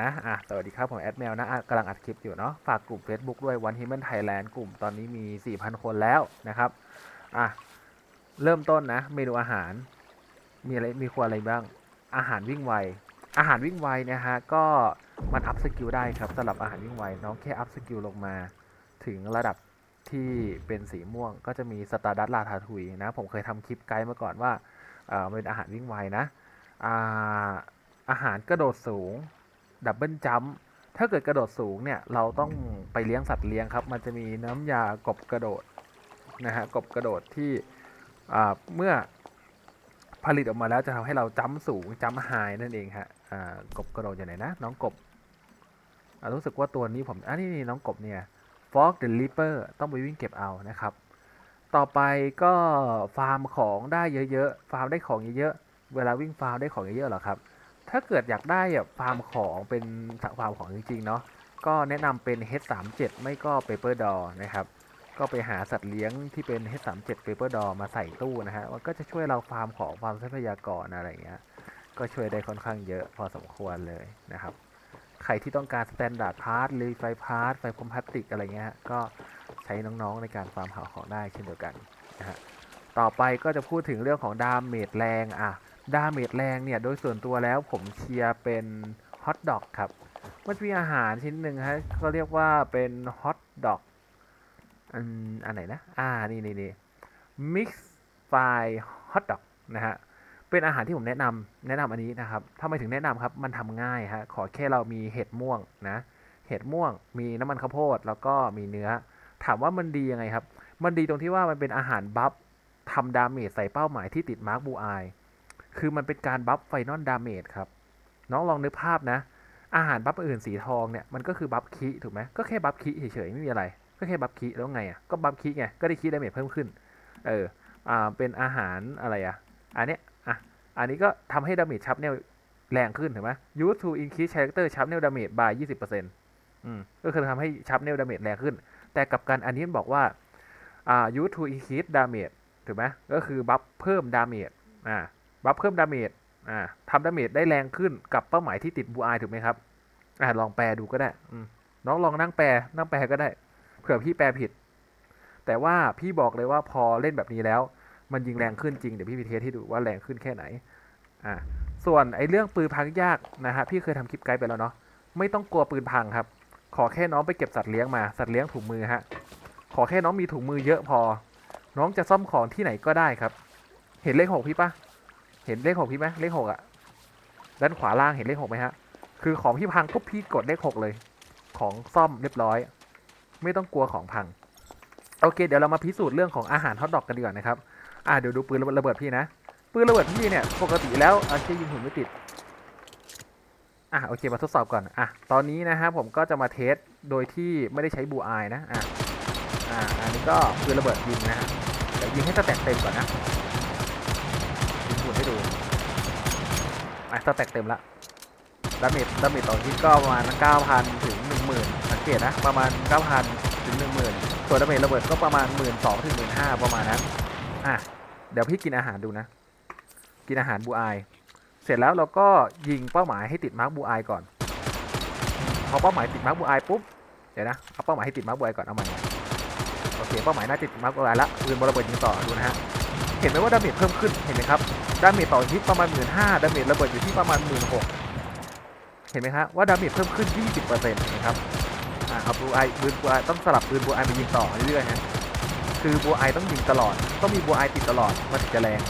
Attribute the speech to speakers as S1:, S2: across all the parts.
S1: นะอะสวัสดีครับ ผมแอดแมวนะอะกำลังอัดคลิปอยู่เนาะฝากกลุ่ม Facebook ด้วย One Human Thailand กลุ่มตอนนี้มี 4,000 คนแล้วนะครับอะเริ่มต้นนะ เมนูอาหาร มีอะไรมีครัวอะไรบ้าง อาหารวิ่งไว อาหารวิ่งไวนะฮะ ก็มันอัพสกิลได้ครับสำหรับอาหารวิ่งไวน้องแค่อัพสกิลลงมา ถึงระดับที่เป็นสีม่วง ก็จะมีสตาร์ดัตลาทาทุยนะ ผมเคยทำคลิปไกด์มาก่อนว่าเอ่อเป็นอาหารวิ่งไวนะอ่าอาหารกระโดดสูง ดับเบิลจัมป์ถ้าเกิดกระโดดสูงเนี่ย เราต้องไปเลี้ยงสัตว์เลี้ยงครับ มันจะมีน้ำยากบกระโดดนะฮะกบกระโดดที่เมื่อผลิตออกมาแล้วจะทำให้เราจัมสูงจัมไฮนั่นเองฮะอ่ากบกระโดดอยู่ไหนนะ น้องกบรู้สึกว่าตัวนี้ผมอ่านี่นี่น้องกบเนี่ย Fog the Reaper ต้องไปวิ่งเก็บเอานะครับ ต่อไปก็ฟาร์มของได้เยอะๆ ฟาร์มได้ของเยอะๆ เวลาวิ่งฟาร์มได้ของเยอะๆหรอครับ ถ้าเกิดอยากได้แบบฟาร์มของเป็นฟาร์มของจริงๆเนาะก็แนะนำเป็น H37 ไม่ก็ Paper Doll นะครับ ก็ไปหาสัตว์เลี้ยงที่เป็น H37 Paper Doll มาใส่ตู้นะฮะมันก็จะช่วยเราฟาร์มของฟาร์มทรัพยากรอะไรเงี้ยก็ช่วยได้ค่อนข้างเยอะพอสมควรเลยนะครับ ใครที่ต้องการ Standard Part หรือไฟพาร์ทไฟพรมพลาสติกอะไรเงี้ยก็ใช้น้องๆในการฟาร์มหาของได้เช่นเดียวกันนะฮะต่อไปก็จะพูดถึงเรื่องของดาเมจแรงอะ ดาเมจแรงเนี่ย โดยส่วนตัวแล้วผมเชียร์เป็นฮอทดอกครับ มันจะมีอาหารชิ้นหนึ่งฮะเขาเรียกว่าเป็นฮอทดอกอันอันไหนนะ อ่า นี่นี่นี่มิกซ์ไฟฮอทดอกนะฮะ เป็นอาหารที่ผมแนะนำแนะนำอันนี้นะครับทำไมถึงแนะนำครับ มันทำง่ายฮะ ขอแค่เรามีเห็ดม่วงนะ เห็ดม่วง มีน้ำมันข้าวโพด แล้วก็มีเนื้อ ถามว่ามันดียังไงครับ มันดีตรงที่ว่ามันเป็นอาหารบัฟทำดาเมจใส่เป้าหมายที่ติดมาร์กบูอาย คือมันเป็นการบัฟไฟนอลดาเมจครับ น้องลองนึกภาพนะ อาหารบัฟอื่นสีทองเนี่ยมันก็คือบัฟคีถูกไหมก็แค่บัฟคีเฉยๆไม่มีอะไร ก็แค่บัฟคีแล้วไงอะก็บัฟคีไงก็ได้คีดาเมจเพิ่มขึ้น เอออ่าเป็นอาหารอะไรอะอันเนี้ยอะอันนี้ก็ทำให้ดาเมจชับเนี่ยแรงขึ้นถูกไหม use to increase character ชับเนี่ยดาเมจ by 20%อืมก็คือทำให้ชับเนี่ยดาเมจแรงขึ้น แต่กับการอันนี้บอกว่าอ่า use to increase damage ถูกไหมก็คือบัฟเพิ่มดาเมจอ่า บัฟเพิ่มดาเมจอ่าทำดาเมจได้แรงขึ้นกับเป้าหมายที่ติดบูอายถูกไหมครับอ่าลองแปลดูก็ได้น้องลองนั่งแปลนั่งแปลก็ได้ เผื่อพี่แปลผิด แต่ว่าพี่บอกเลยว่าพอเล่นแบบนี้แล้ว มันยิงแรงขึ้นจริงเดี๋ยวพี่พีเทสให้ดูว่าแรงขึ้นแค่ไหนอ่าส่วนไอ้เรื่องปืนพังยากนะฮะพี่เคยทำคลิปไกด์ไปแล้วเนาะไม่ต้องกลัวปืนพังครับ ขอแค่น้องไปเก็บสัตว์เลี้ยงมาสัตว์เลี้ยงถุงมือฮะขอแค่น้องมีถุงมือเยอะพอ น้องจะซ่อมของที่ไหนก็ได้ครับ เห็นเลขหกพี่ปะ เห็นเลขหกพี่ไหมเลขหกอะด้านขวาล่างเห็นเลขหกไหมฮะ คือของพี่พังปุ๊บพี่กดเลขหกเลย ของซ่อมเรียบร้อย ไม่ต้องกลัวของพัง โอเค เดี๋ยวเรามาพิสูจน์เรื่องของอาหารฮอทดอกกันดีกว่านะครับ อ่าเดี๋ยวดูปืนระเบิดพี่นะ ปืนระเบิดพี่เนี่ยปกติแล้วอาชียิงหุ่นไม่ติด อะโอเคมาทดสอบก่อน อะตอนนี้นะฮะผมก็จะมาเทสโดยที่ไม่ได้ใช้บูอายนะ อะอ่าอันนี้ก็ปืนระเบิดยิงนะฮะเดี๋ยวยิงให้สแต็กเต็มก่อนนะ หุ่นให้ดูอะสแต็กเต็มละดาเมจดาเมจต่อที่ก็ประมาณ 9,000 ถึง 10,000 สังเกตนะ ประมาณ 9,000 ถึง 10,000 ส่วนดาเมจระเบิดก็ประมาณ 12,000 ถึง 15,000 ประมาณนั้น อะ เดี๋ยวพี่กินอาหารดูนะ กินอาหารบูอาย เสร็จแล้วเราก็ยิงเป้าหมายให้ติดมาร์กบูอายก่อน พอเป้าหมายติดมาร์กบูอายปุ๊บ เดี๋ยวนะ เอาเป้าหมายให้ติดมาร์กบูอายก่อน เอาใหม่โอเค เป้าหมายน่าติดมาร์กบูอายละปืนบอลระเบิดยิงต่อ ดูนะฮะ ห็นไหมว่าดาเมจเพิ่มขึ้นเห็นไหมครับดาเมจต่อฮิตประมาณหมื่นห้าดาเมจระเบิดอยู่ที่ประมาณหมื่นหกเห็นไหมครับว่าดาเมจเพิ่มขึ้น 20%เห็นไหมครับอ่าเอาบูไอปืนบูไอต้องสลับปืนบูไอมายิงต่อเรื่อยๆฮะคือบูไอต้องยิงตลอด ต้องมีบูไอติดตลอดมันถึงจะแรง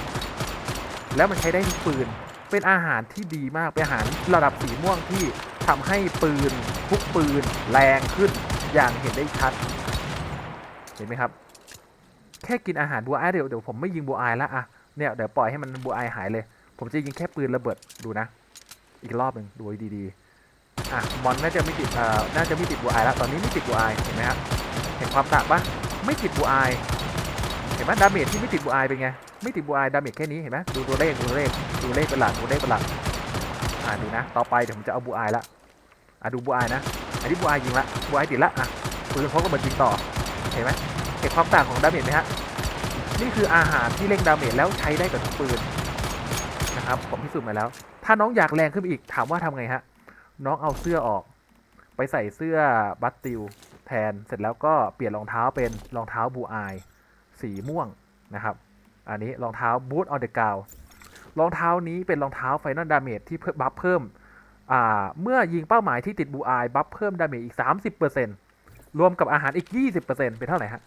S1: แล้วมันใช้ได้ทุกปืน เป็นอาหารที่ดีมาก เป็นอาหารระดับสีม่วงที่ทำให้ปืนทุกปืนแรงขึ้นอย่างเห็นได้ชัด เห็นไหมครับ แค่กินอาหารบัวไอเดี๋ยวเดี๋ยวผมไม่ยิงบัวไอแล้วอะเนี่ยเดี๋ยวปล่อยให้มันบัวไอหายเลย ผมจะยิงแค่ปืนระเบิดดูนะ อีกรอบหนึ่งดูดีๆอะมอนน่าจะไม่ติดเอ่อน่าจะไม่ติดบัวไอแล้วตอนนี้ไม่ติดบัวไอเห็นไหมครับเห็นความต่างปะไม่ติดบัวไอเห็นไหมดาเมจที่ไม่ติดบัวไอเป็นไงไม่ติดบัวไอดาเมจแค่นี้เห็นไหมดูตัวเลขดูเลขดูเลขเป็นหลักดูเลขเป็นหลักอะดูนะ ต่อไปเดี๋ยวผมจะเอาบัวไอละอะดูบัวไอนะอันนี้บัวไอยิงละบัวไอติดละอะปืนพกระเบิดยิงต่อเห็นไหม ห็นความต่างของดาเมจไหมฮะนี่คืออาหารที่เร่งดาเมจแล้วใช้ได้กับทุกปืนนะครับผมพิสูจน์มาแล้ว ถ้าน้องอยากแรงขึ้นอีกถามว่าทำไงฮะน้องเอาเสื้อออก ไปใส่เสื้อบัตติลแทนเสร็จแล้วก็เปลี่ยนรองเท้าเป็นรองเท้าบูอายสีม่วงนะครับอันนี้รองเท้าบูทออนเดอะกาวรองเท้านี้เป็นรองเท้าไฟนอลดาเมจที่เพิ่มบัฟเพิ่มเมื่อยิงเป้าหมายที่ติดบูอายบัฟเพิ่มดาเมจอีก 30%รวมกับอาหารอีก 20%เป็นเท่าไหร่ฮะ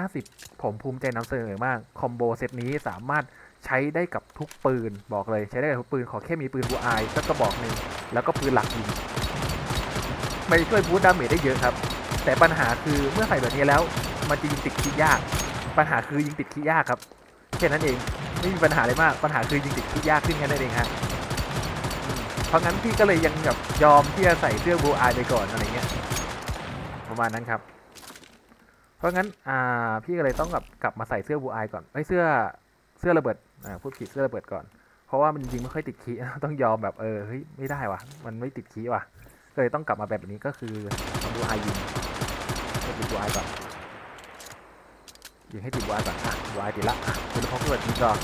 S1: 50 ผมภูมิใจนำเสนอมาก คอมโบเซตนี้สามารถใช้ได้กับทุกปืนบอกเลยใช้ได้กับทุกปืนขอแค่มีปืนบูอายสักกระบอกหนึ่งแล้วก็ปืนหลักยิงไม่ช่วยบูสต์ดาเมจได้เยอะครับ แต่ปัญหาคือเมื่อใส่แบบนี้แล้วมันจะยิงติดขี้ยาก ปัญหาคือยิงติดขี้ยากครับแค่นั้นเองไม่มีปัญหาอะไรมาก ปัญหาคือยิงติดขี้ยากขึ้นแค่นั้นเองฮะเพราะงั้นพี่ก็เลยยังแบบยอมที่จะใส่เสื้อบูอายไปก่อนอะไรเงี้ยประมาณนั้นครับ เพราะงั้นอ่าพี่ก็เลยต้องแบบกลับมาใส่เสื้อบูอายก่อนไอ้ยเสื้อเสื้อระเบิดอ่าพูดผิดเสื้อระเบิดก่อน เพราะว่ามันยิงไม่ค่อยติดคีย์ต้องยอมแบบเออเฮ้ยไม่ได้ว่ะมันไม่ติดคีย์ว่ะก็เลยต้องกลับมาแบบนี้ก็คือเอาบูอายยิงให้ติดบูอายก่อนยิงให้ติดบูอายก่อนอะบูอายติดละอะคุณพ่อเกิดยิงก่อน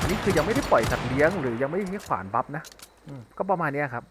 S1: อันนี้คือยังไม่ได้ปล่อยสัตว์เลี้ยงหรือยังไม่ได้ใช้ขวานบัฟนะอืมก็ประมาณเนี้ยครับ